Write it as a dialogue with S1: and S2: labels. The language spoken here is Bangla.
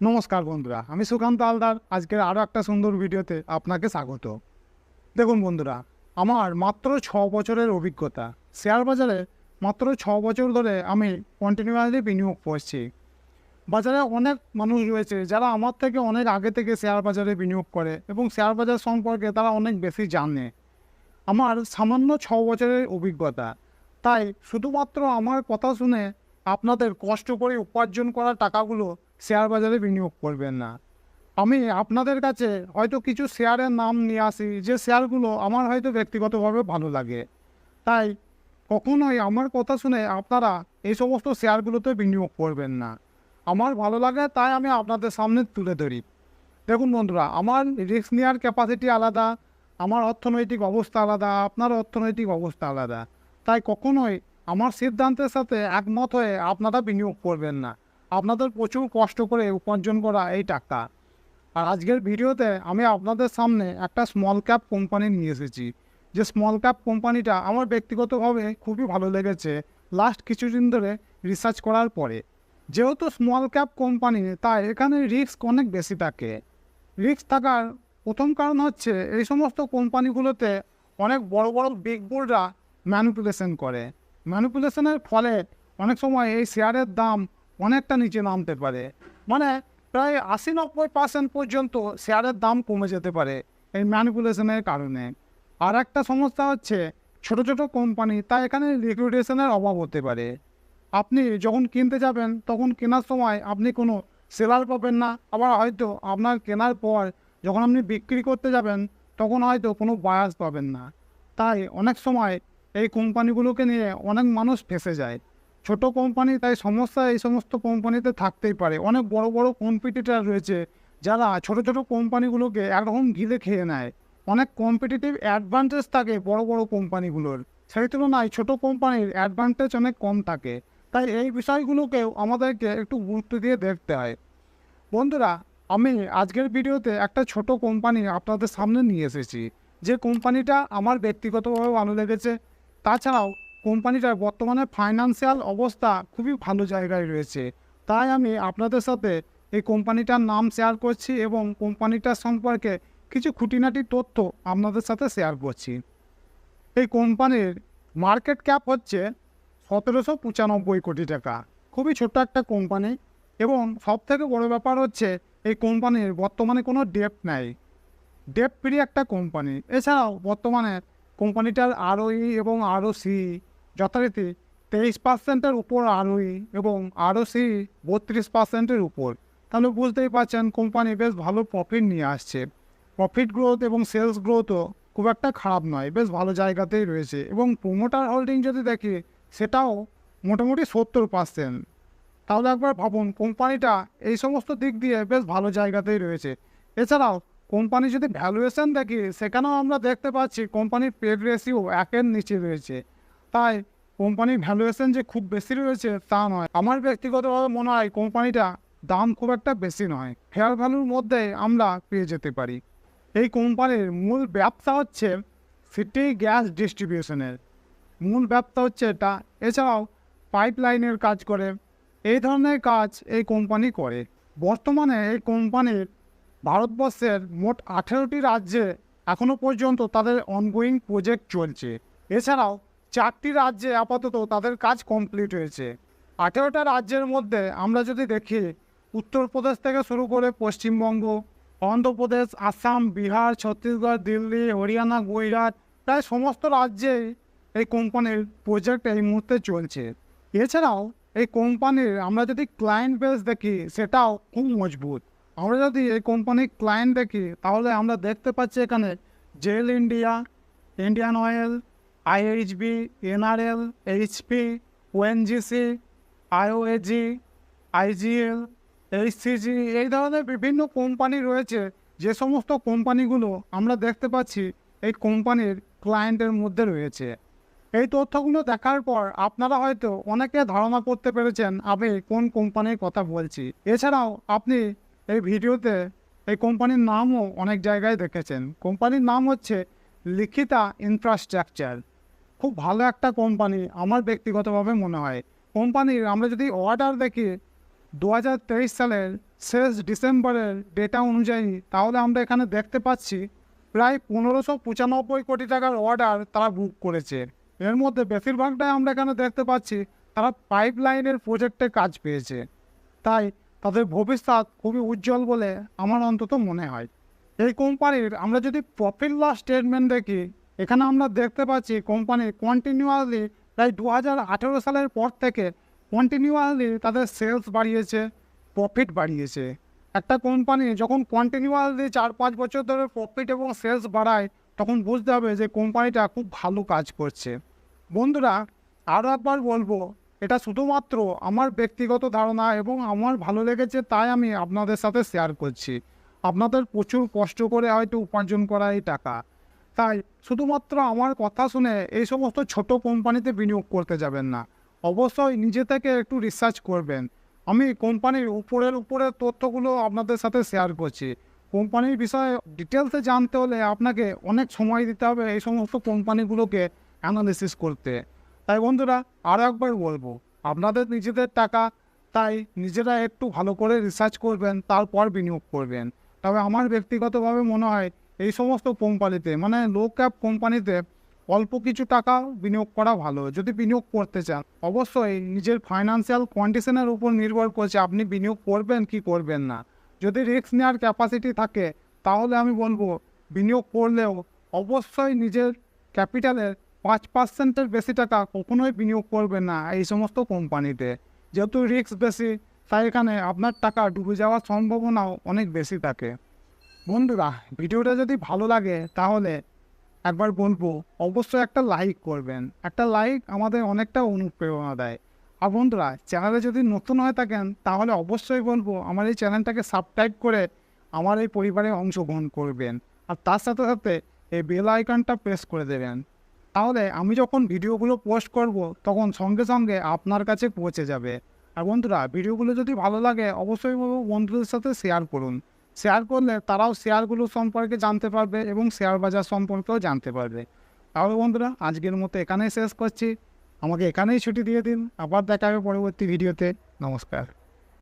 S1: নমস্কার বন্ধুরা, আমি সুকান্ত হালদার। আজকের আরও একটা সুন্দর ভিডিওতে আপনাকে স্বাগত। দেখুন বন্ধুরা, আমার মাত্র ছ বছরের অভিজ্ঞতা। শেয়ার বাজারে মাত্র ছ বছর ধরে আমি কন্টিনিউয়াসলি বিনিয়োগ করছি। বাজারে অনেক মানুষ রয়েছে যারা আমার থেকে অনেক আগে থেকে শেয়ার বাজারে বিনিয়োগ করে এবং শেয়ার বাজার সম্পর্কে তারা অনেক বেশি জানে। আমার সামান্য ছ বছরের অভিজ্ঞতা। তাই শুধুমাত্র আমার কথা শুনে আপনাদের কষ্ট করে উপার্জন করা টাকাগুলো শেয়ার বাজারে বিনিয়োগ করবেন না। আমি আপনাদের কাছে হয়তো কিছু শেয়ারের নাম নিয়ে আসি, যে শেয়ারগুলো আমার হয়তো ব্যক্তিগতভাবে ভালো লাগে। তাই কখনোই আমার কথা শুনে আপনারা এই সমস্ত শেয়ারগুলোতে বিনিয়োগ করবেন না। আমার ভালো লাগে, তাই আমি আপনাদের সামনে তুলে ধরি। দেখুন বন্ধুরা, আমার রিস্ক নেওয়ার ক্যাপাসিটি আলাদা, আমার অর্থনৈতিক অবস্থা আলাদা, আপনার অর্থনৈতিক অবস্থা আলাদা। তাই কখনোই আমার সিদ্ধান্তের সাথে একমত হয়ে আপনারা বিনিয়োগ করবেন না। আপনাদের প্রচুর কষ্ট করে উপার্জন করা এই টাকা। আর আজকের ভিডিওতে আমি আপনাদের সামনে একটা স্মল ক্যাপ কোম্পানি নিয়ে এসেছি। যে স্মল ক্যাপ কোম্পানিটা আমার ব্যক্তিগতভাবে খুবই ভালো লেগেছে লাস্ট কিছুদিন ধরে রিসার্চ করার পরে। যেহেতু স্মল ক্যাপ কোম্পানি তাই এখানে রিস্ক অনেক বেশি থাকে। রিস্ক থাকার প্রথম কারণ হচ্ছে এই সমস্ত কোম্পানিগুলোতে অনেক বড় বড় বিগ বোর্ডরা ম্যানিপুলেশন করে। ম্যানিপুলেশনের ফলে অনেক সময় এই শেয়ারের দাম অনেকটা নিচে নামতে পারে। মানে প্রায় আশি নব্বই পার্সেন্ট পর্যন্ত শেয়ারের দাম কমে যেতে পারে এই ম্যানিপুলেশনের কারণে। আর একটা সমস্যা হচ্ছে, ছোট ছোট কোম্পানি তাই এখানে লিকুইডেশনের অভাব হতে পারে। আপনি যখন কিনতে যাবেন, তখন কেনার সময় আপনি কোনো সেলার পাবেন না। আবার হয়তো আপনার কেনার পর যখন আপনি বিক্রি করতে যাবেন, তখন হয়তো কোনো বায়াস পাবেন না। তাই অনেক সময় এই কোম্পানিগুলোকে নিয়ে অনেক মানুষ ফেসে যায়। ছোট কোম্পানি তাই সমস্যা এই সমস্ত কোম্পানিতে থাকতেই পারে। অনেক বড় বড় কম্পিটিটার রয়েছে যারা ছোট ছোট কোম্পানিগুলোকে একরকম ঘিরে খেয়ে নেয়। অনেক কম্পিটিটিভ অ্যাডভান্টেজ থাকে বড় বড় কোম্পানিগুলোর সেই তুলনায় ছোট কোম্পানির অ্যাডভান্টেজ অনেক কম থাকে। তাই এই বিষয়গুলোকেও আমাদেরকে একটু গুরুত্ব দিয়ে দেখতে হয়। বন্ধুরা, আমি আজকের ভিডিওতে একটা ছোট কোম্পানি আপনাদের সামনে নিয়ে এসেছি। যে কোম্পানিটা আমার ব্যক্তিগতভাবে ভালো লেগেছে। তাছাড়াও কোম্পানিটার বর্তমানে ফাইন্যান্সিয়াল অবস্থা খুবই ভালো জায়গায় রয়েছে। তাই আমি আপনাদের সাথে এই কোম্পানিটার নাম শেয়ার করছি এবং কোম্পানিটার সম্পর্কে কিছু খুঁটিনাটি তথ্য আপনাদের সাথে শেয়ার করছি। এই কোম্পানির মার্কেট ক্যাপ হচ্ছে সতেরোশো পঁচানব্বই কোটি টাকা। খুবই ছোট্ট একটা কোম্পানি এবং সব থেকে বড় ব্যাপার হচ্ছে এই কোম্পানির বর্তমানে কোনো ডেপ নেই। ডেপ ফ্রি একটা কোম্পানি। এছাড়াও বর্তমানে কোম্পানিটার আরওই এবং আরও সি যথারীতি তেইশ পার্সেন্টের উপর আরওই এবং আরও সি বত্রিশ পার্সেন্টের উপর। তাহলে বুঝতেই পারছেন কোম্পানি বেশ ভালো প্রফিট নিয়ে আসছে। প্রফিট গ্রোথ এবং সেলস গ্রোথও খুব একটা খারাপ নয়, বেশ ভালো জায়গাতেই রয়েছে এবং প্রোমোটার হোল্ডিং যদি দেখি, সেটাও মোটামুটি সত্তর পার্সেন্ট তাহলে একবার ভাবুন, কোম্পানিটা এই সমস্ত দিক দিয়ে বেশ ভালো জায়গাতেই রয়েছে। এছাড়াও কোম্পানি যদি ভ্যালুয়েশন দেখি, সেখানেও আমরা দেখতে পাচ্ছি কোম্পানির পেড রেশিও একের নিচে রয়েছে। তাই কোম্পানির ভ্যালুয়েশন যে খুব বেশি রয়েছে তা নয়। আমার ব্যক্তিগতভাবে মনে হয় কোম্পানিটা দাম খুব একটা বেশি নয়। ফেয়ার ভ্যালুর মধ্যে আমরা পেয়ে যেতে পারি। এই কোম্পানির মূল ব্যবসা হচ্ছে সিটি গ্যাস ডিস্ট্রিবিউশনের মূল ব্যবসা হচ্ছে এটা। এছাড়াও পাইপলাইনের কাজ করে। এই ধরনের কাজ এই কোম্পানি করে। বর্তমানে এই কোম্পানির ভারতবর্ষের মোট আঠেরোটি রাজ্যে এখনও পর্যন্ত তাদের অনগোয়িং প্রজেক্ট চলছে। এছাড়াও চারটি রাজ্যে আপাতত তাদের কাজ কমপ্লিট হয়েছে। আঠেরোটা রাজ্যের মধ্যে আমরা যদি দেখি, উত্তরপ্রদেশ থেকে শুরু করে পশ্চিমবঙ্গ, অন্ধ্রপ্রদেশ, আসাম, বিহার, ছত্তিশগড়, দিল্লি, হরিয়ানা, গুজরাট, প্রায় সমস্ত রাজ্যে এই কোম্পানির প্রজেক্ট এই মুহূর্তে চলছে। এছাড়াও এই কোম্পানির আমরা যদি ক্লায়েন্ট বেস দেখি, সেটাও খুব মজবুত। আমরা যদি এই কোম্পানির ক্লায়েন্ট দেখি, তাহলে আমরা দেখতে পাচ্ছি এখানে GAIL India Indian oil IHB, NRL, HP, ONGC, IOAG, IGL, HCG, এই ধরনের বিভিন্ন কোম্পানি রয়েছে। যে সমস্ত কোম্পানিগুলো আমরা দেখতে পাচ্ছি, এই কোম্পানির ক্লায়েন্টের মধ্যে রয়েছে। এই তথ্যগুলো দেখার পর আপনারা হয়তো অনেকে ধারণা করতে পেরেছেন, আমি কোন কোম্পানির কথা বলছি। এছাড়াও আপনি এই ভিডিওতে এই কোম্পানির নামও অনেক জায়গায় দেখেছেন। কোম্পানির নাম হচ্ছে লিখিতা ইনফ্রাস্ট্রাকচার। খুব ভালো একটা কোম্পানি আমার ব্যক্তিগতভাবে মনে হয়। কোম্পানির আমরা যদি অর্ডার দেখি দু হাজার তেইশ সালের শেষ ডিসেম্বরের ডেটা অনুযায়ী, তাহলে আমরা এখানে দেখতে পাচ্ছি, প্রায় পনেরোশো পঁচানব্বই কোটি টাকার অর্ডার তারা বুক করেছে। এর মধ্যে বেশিরভাগটাই আমরা এখানে দেখতে পাচ্ছি, তারা পাইপ লাইনের প্রজেক্টে কাজ পেয়েছে। তাই তাদের ভবিষ্যৎ খুবই উজ্জ্বল বলে আমার অন্তত মনে হয়। এই কোম্পানির আমরা যদি প্রফিট লস স্টেটমেন্ট দেখি এখানে আমরা দেখতে পাচ্ছি কোম্পানি কন্টিনিউয়াসলি প্রায় দু হাজার আঠেরো সালের পর থেকে কন্টিনিউয়াসলি তাদের সেলস বাড়িয়েছে প্রফিট বাড়িয়েছে। একটা কোম্পানি যখন কন্টিনিউয়াসলি চার পাঁচ বছর ধরে প্রফিট এবং সেলস বাড়ায়, তখন বুঝতে হবে যে কোম্পানিটা খুব ভালো কাজ করছে। বন্ধুরা আরও একবার বলব, এটা শুধুমাত্র আমার ব্যক্তিগত ধারণা এবং আমার ভালো লেগেছে তাই আমি আপনাদের সাথে শেয়ার করছি। আপনাদের প্রচুর কষ্ট করে হয়তো উপার্জন করা এই টাকা। তাই শুধুমাত্র আমার কথা শুনে এই সমস্ত ছোট কোম্পানিতে বিনিয়োগ করতে যাবেন না। অবশ্যই নিজে থেকে একটু রিসার্চ করবেন। আমি কোম্পানির উপরের উপরের তথ্যগুলো আপনাদের সাথে শেয়ার করছি। কোম্পানির বিষয়ে ডিটেলসে জানতে হলে আপনাকে অনেক সময় দিতে হবে এই সমস্ত কোম্পানিগুলোকে অ্যানালিসিস করতে। তাই বন্ধুরা আরও একবার বলব, আপনাদের নিজেদের টাকা, তাই নিজেরা একটু ভালো করে রিসার্চ করবেন, তারপর বিনিয়োগ করবেন। তবে আমার ব্যক্তিগতভাবে মনে হয় এই সমস্ত কোম্পানিতে মানে লো ক্যাপ কোম্পানিতে অল্প কিছু টাকা বিনিয়োগ করা ভালো। যদি বিনিয়োগ করতে চান, অবশ্যই নিজের ফাইন্যান্সিয়াল কন্ডিশনের উপর নির্ভর করছে আপনি বিনিয়োগ করবেন কি করবেন না। যদি রিস্ক নেওয়ার ক্যাপাসিটি থাকে, তাহলে আমি বলব বিনিয়োগ করলেও অবশ্যই নিজের ক্যাপিটালের পাঁচ পার্সেন্টের বেশি টাকা কখনোই বিনিয়োগ করবেন না এই সমস্ত কোম্পানিতে। যেহেতু রিস্ক বেশি, তাই এখানে আপনার টাকা ডুবে যাওয়ার সম্ভাবনাও অনেক বেশি থাকে। বন্ধুরা, ভিডিওটা যদি ভালো লাগে তাহলে একবার বলব, অবশ্যই একটা লাইক করবেন। একটা লাইক আমাদের অনেকটা অনুপ্রেরণা দেয়। আর বন্ধুরা, চ্যানেলে যদি নতুন হয়ে থাকেন, তাহলে অবশ্যই বলব আমার এই চ্যানেলটাকে সাবস্ক্রাইব করে আমার এই পরিবারে অংশগ্রহণ করবেন। আর তার সাথে সাথে এই বেল আইকনটা প্রেস করে দেবেন। তাহলে আমি যখন ভিডিওগুলো পোস্ট করব, তখন সঙ্গে সঙ্গে আপনার কাছে পৌঁছে যাবে। আর বন্ধুরা, ভিডিওগুলো যদি ভালো লাগে, অবশ্যই বলব বন্ধুদের সাথে শেয়ার করুন। শেয়ার করলে তারাও শেয়ারগুলো সম্পর্কে জানতে পারবে এবং শেয়ার বাজার সম্পর্কেও জানতে পারবে। তাহলে বন্ধুরা, আজকের মতো এখানেই শেষ করছি। আমাকে এখানেই ছুটি দিয়ে দিন। আবার দেখা হবে পরবর্তী ভিডিওতে। নমস্কার।